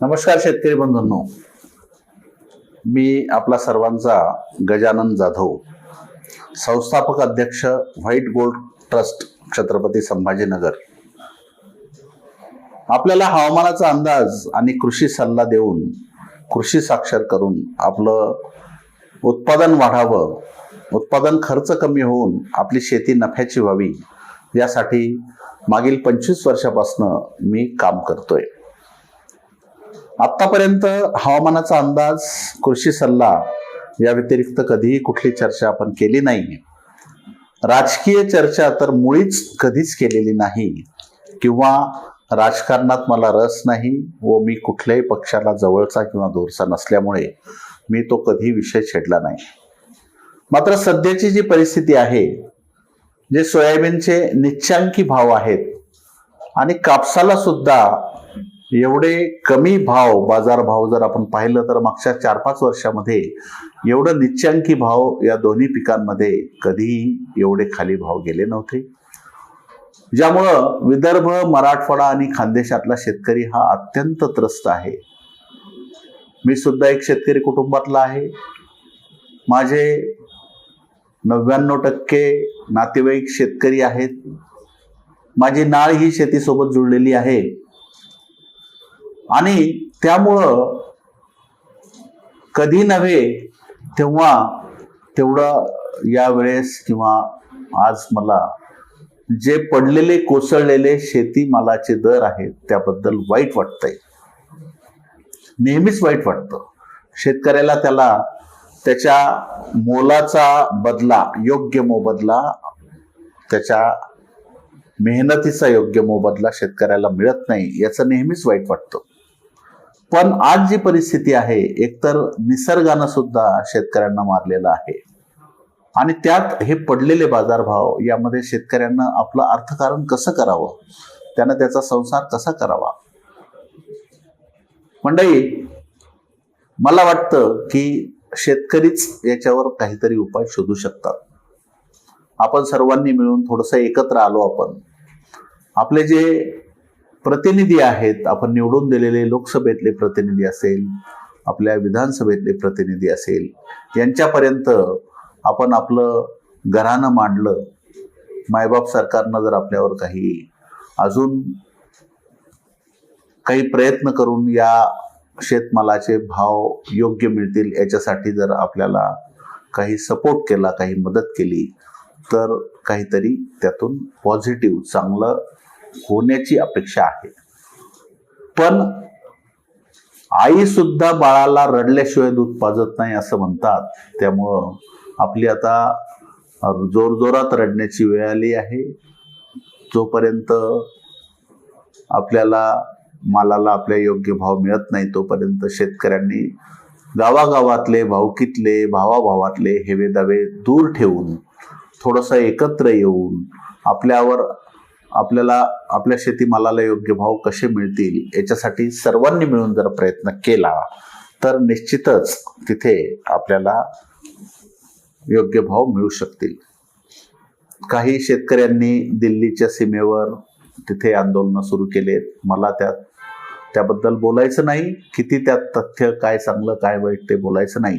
नमस्कार शेतकरी बंधूंनो. मी आपला सर्वांचा गजानन जाधव संस्थापक अध्यक्ष white gold trust Chhatrapati Sambhajinagar. आपल्याला हवामानाचा अंदाज आणि कृषी सल्ला देऊन कृषी साक्षर करून आपलं उत्पादन वाढावं उत्पादन खर्च कमी होऊन आपली शेती नफ्याची व्हावी यासाठी मागील पंचवीस वर्षापासून मी काम करतोय. आतापर्यंत हवामानाचा अंदाज कृषी सल्ला या व्यतिरिक्त कधीही कुठली चर्चा आपण केली नाही राजकीय चर्चा तर मुळीच कधीच केलेली नाही. किंवा राजकारणात मला रस नाही व मी कुठल्याही पक्षाला जवळचा किंवा दूरचा नसल्यामुळे मी तो कधी विषय छेडला नाही. मात्र सध्याची जी परिस्थिती आहे जे सोयाबीनचे निच्चांकी भाव आहेत आणि कापसाला सुद्धा एवढे कमी भाव बाजार भाव जर आपण पाहिलं तर मागच्या चार पाच वर्षामध्ये एवढं निच्चांकी भाव या दोन्ही पिकांमध्ये कधीही एवढे खाली भाव गेले नव्हते. ज्यामुळं विदर्भ मराठवाडा आणि खानदेशातला शेतकरी हा अत्यंत त्रस्त आहे. मी सुद्धा एक शेतकरी कुटुंबातला आहे. माझे नव्याण्णव टक्के नातेवाईक शेतकरी आहेत. माझी नाळ ही शेतीसोबत जुळलेली आहे. आणि त्यामुळं कधी नव्हे तेव्हा तेवढं यावेळेस किंवा आज मला जे पडलेले कोसळलेले शेतीमालाचे दर आहेत त्याबद्दल वाईट वाटतंय. नेहमीच वाईट वाटतं. शेतकऱ्याला त्याला त्याच्या मोलाचा बदला योग्य मोबदला त्याच्या मेहनतीचा योग्य मोबदला शेतकऱ्याला मिळत नाही याचं नेहमीच वाईट वाटतं. पण आज जी परिस्थिती आहे एकतर निसर्गानं सुद्धा शेतकऱ्यांना मारलेलं आहे. आणि त्यात हे पडलेले बाजारभाव यामध्ये शेतकऱ्यांना आपलं अर्थकारण कसं करावं? त्यानं त्याचा संसार कसा करावा? मंडळी मला वाटतं की शेतकरीच याच्यावर काहीतरी उपाय शोधू शकतात. आपण सर्वांनी मिळून थोडंसं एकत्र आलो आपण. आपले जे प्रतिनिधी आहेत. आपण निवडून दिलेले लोकसभेतले प्रतिनिधी असेल आपल्या विधानसभेतले प्रतिनिधी असेल यांच्यापर्यंत आपण आपलं घरानं मांडलं. मायबाप सरकारनं जर आपल्यावर काही अजून काही प्रयत्न करून या शेतमालाचे भाव योग्य मिळतील याच्यासाठी जर आपल्याला काही सपोर्ट केला काही मदत केली तर काहीतरी त्यातून पॉझिटिव्ह चांगलं होण्याची अपेक्षा आहे. पण आई सुद्धा बाळाला रडल्याशिवाय दूध पाजत नाही असं म्हणतात. त्यामुळं आपली आता जोरजोरात रडण्याची वेळ आली आहे. जोपर्यंत आपल्याला मालाला आपल्या योग्य भाव मिळत नाही तोपर्यंत शेतकऱ्यांनी गावागावातले भावकीतले भावाभावातले हेवे दावे दूर ठेवून थोडंसं एकत्र येऊन आपल्यावर आपल्याला आपल्या शेतीमालाला योग्य भाव कसे मिळतील याच्यासाठी सर्वांनी मिळून जर प्रयत्न केला तर निश्चितच तिथे आपल्याला योग्य भाव मिळू शकतील. काही शेतकऱ्यांनी दिल्लीच्या सीमेवर तिथे आंदोलनं सुरू केलेत. मला त्यात त्याबद्दल बोलायचं नाही. किती त्यात तथ्य काय चांगलं काय वाईट ते बोलायचं नाही.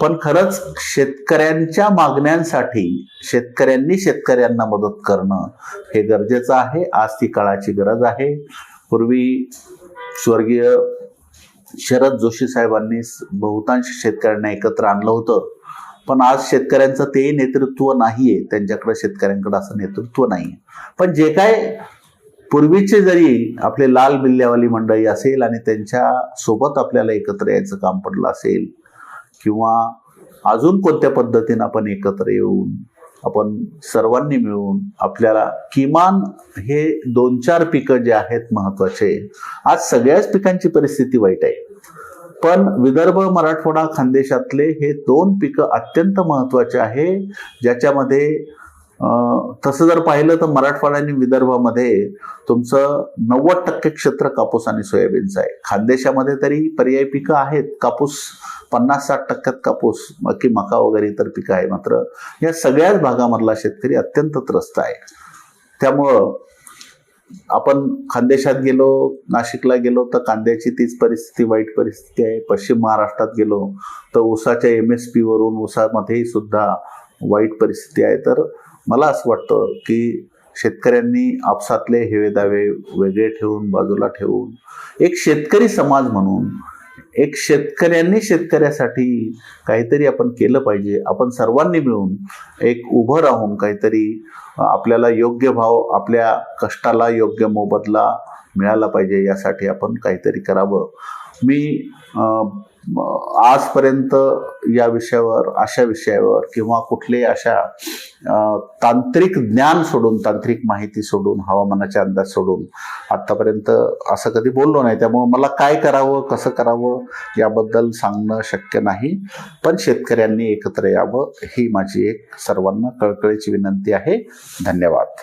पण खरंच शेतकऱ्यांच्या मागण्यांसाठी शेतकऱ्यांनी शेतकऱ्यांना मदत करणं हे गरजेचं आहे. आज ती काळाची गरज आहे. पूर्वी स्वर्गीय शरद जोशी साहेबांनी बहुतांश शेतकऱ्यांना एकत्र आणलं होतं. पण आज शेतकऱ्यांचं ते नेतृत्व नाहीये. त्यांच्याकडे शेतकऱ्यांकडे असं नेतृत्व नाही पण जे काय पूर्वीचे जरी आपले लाल बिल्ल्यावाली मंडळी असेल आणि त्यांच्यासोबत आपल्याला एकत्र यायचं काम पडलं असेल किंवा अजून कोणत्या पद्धतीनं आपण एकत्र येऊन आपण सर्वांनी मिळून आपल्याला किमान हे दोन चार पिकं जे आहेत महत्त्वाचे आज सगळ्याच पिकांची परिस्थिती वाईट आहे. पण विदर्भ मराठवाडा खानदेशातले हे दोन पिकं अत्यंत महत्त्वाचे आहे ज्याच्यामध्ये तसं जर पाहिलं तर मराठवाडा आणि विदर्भामध्ये तुमचं नव्वद टक्के क्षेत्र कापूस आणि सोयाबीनचं आहे. खानदेशामध्ये तरी पर्यायी पिकं आहेत. कापूस पन्नास साठ टक्क्यात कापूस बाकी मका वगैरे इतर पिकं आहे मात्र. या सगळ्याच भागामधला शेतकरी अत्यंत त्रस्त आहे. त्यामुळं आपण खानदेशात गेलो नाशिकला गेलो तर कांद्याची तीच परिस्थिती वाईट परिस्थिती आहे. पश्चिम महाराष्ट्रात गेलो तर ऊसाच्या एम एस पीवरून उसामध्येही ऊसामध्येही सुद्धा वाईट परिस्थिती आहे. तर मला असं वाटतं की शेतकऱ्यांनी आपसातले हेवे दावे वेगळे ठेवून बाजूला ठेवून एक शेतकरी समाज म्हणून एक शेतकऱ्यांनी शेतकऱ्यासाठी काहीतरी आपण केलं पाहिजे. आपण सर्वांनी मिळून एक उभं राहून काहीतरी आपल्याला योग्य भाव आपल्या कष्टाला योग्य मोबदला मिळाला पाहिजे यासाठी आपण काहीतरी करावं. मी आजपर्यंत या विषयावर अशा विषयावर किंवा कुठले अशा तांत्रिक ज्ञान सोडून तांत्रिक माहिती सोडून हवामानाचे अंदाज सोडून आत्तापर्यंत असं कधी बोललो नाही. त्यामुळं मला काय करावं कसं करावं याबद्दल सांगणं शक्य नाही. पण शेतकऱ्यांनी एकत्र यावं ही माझी एक सर्वांना कळकळीची विनंती आहे. धन्यवाद.